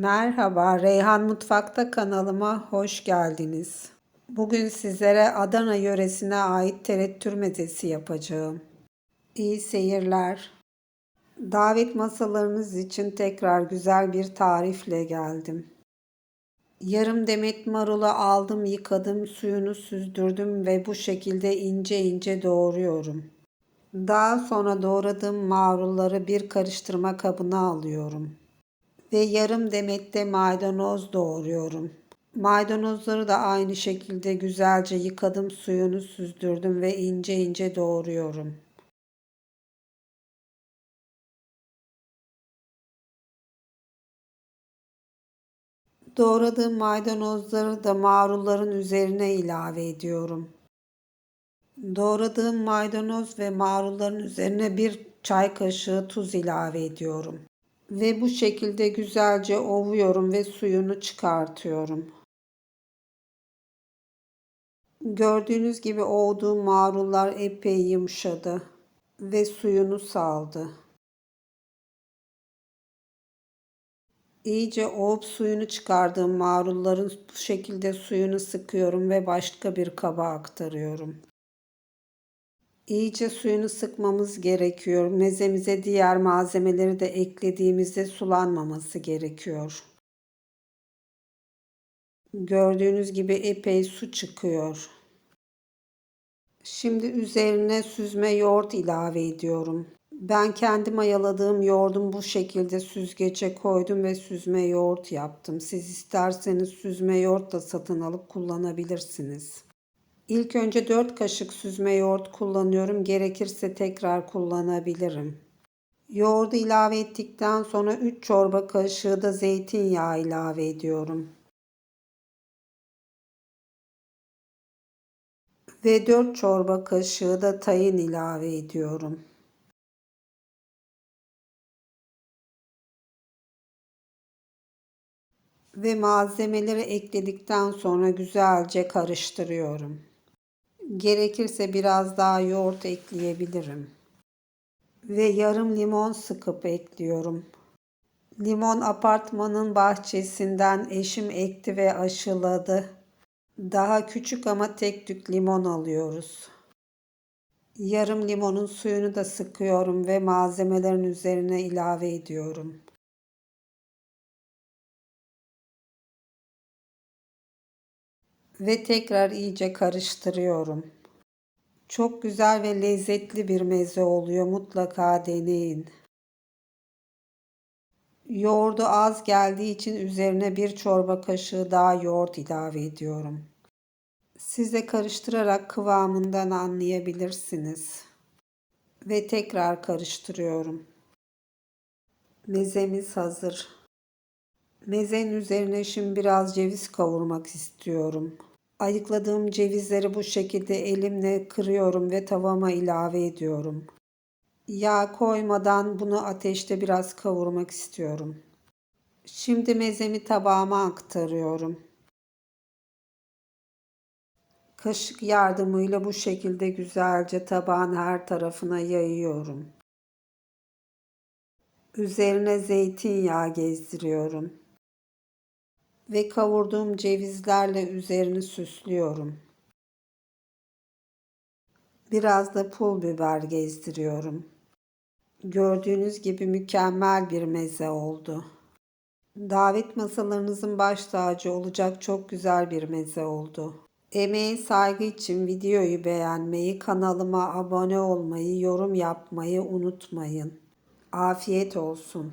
Merhaba, Reyhan Mutfak'ta kanalıma hoş geldiniz. Bugün sizlere Adana yöresine ait terettür mezesi yapacağım. İyi seyirler. Davet masalarınız için tekrar güzel bir tarifle geldim. Yarım demet marulu aldım, yıkadım, suyunu süzdürdüm ve bu şekilde ince ince doğruyorum. Daha sonra doğradığım marulları bir karıştırma kabına alıyorum ve yarım demette maydanoz doğruyorum. Maydanozları da aynı şekilde güzelce yıkadım, suyunu süzdürdüm ve ince ince doğruyorum. Doğradığım maydanozları da marulların üzerine ilave ediyorum. Doğradığım maydanoz ve marulların üzerine bir çay kaşığı tuz ilave ediyorum. Ve bu şekilde güzelce ovuyorum ve suyunu çıkartıyorum. Gördüğünüz gibi ovduğum marullar epey yumuşadı ve suyunu saldı. İyice ovup suyunu çıkardığım marulların bu şekilde suyunu sıkıyorum ve başka bir kaba aktarıyorum. İyice suyunu sıkmamız gerekiyor. Mezemize diğer malzemeleri de eklediğimizde sulanmaması gerekiyor. Gördüğünüz gibi epey su çıkıyor. Şimdi üzerine süzme yoğurt ilave ediyorum. Ben kendi mayaladığım yoğurdum bu şekilde süzgece koydum ve süzme yoğurt yaptım. Siz isterseniz süzme yoğurt da satın alıp kullanabilirsiniz. İlk önce 4 kaşık süzme yoğurt kullanıyorum. Gerekirse tekrar kullanabilirim. Yoğurdu ilave ettikten sonra 3 çorba kaşığı da zeytinyağı ilave ediyorum. Ve 4 çorba kaşığı da tayin ilave ediyorum. Ve malzemeleri ekledikten sonra güzelce karıştırıyorum. Gerekirse biraz daha yoğurt ekleyebilirim. Ve yarım limon sıkıp ekliyorum. Limon apartmanın bahçesinden eşim ekti ve aşıladı. Daha küçük ama tek tük limon alıyoruz. Yarım limonun suyunu da sıkıyorum ve malzemelerin üzerine ilave ediyorum. Ve tekrar iyice karıştırıyorum. Çok güzel ve lezzetli bir meze oluyor. Mutlaka deneyin. Yoğurdu az geldiği için üzerine bir çorba kaşığı daha yoğurt ilave ediyorum. Siz de karıştırarak kıvamından anlayabilirsiniz. Ve tekrar karıştırıyorum. Mezemiz hazır. Mezenin üzerine şimdi biraz ceviz kavurmak istiyorum. Ayıkladığım cevizleri bu şekilde elimle kırıyorum ve tavama ilave ediyorum. Yağ koymadan bunu ateşte biraz kavurmak istiyorum. Şimdi mezemi tabağıma aktarıyorum. Kaşık yardımıyla bu şekilde güzelce tabağın her tarafına yayıyorum. Üzerine zeytinyağı gezdiriyorum ve kavurduğum cevizlerle üzerini süslüyorum. Biraz da pul biber gezdiriyorum. Gördüğünüz gibi mükemmel bir meze oldu. Davet masalarınızın baş tacı olacak çok güzel bir meze oldu. Emeğe saygı için videoyu beğenmeyi, kanalıma abone olmayı, yorum yapmayı unutmayın. Afiyet olsun.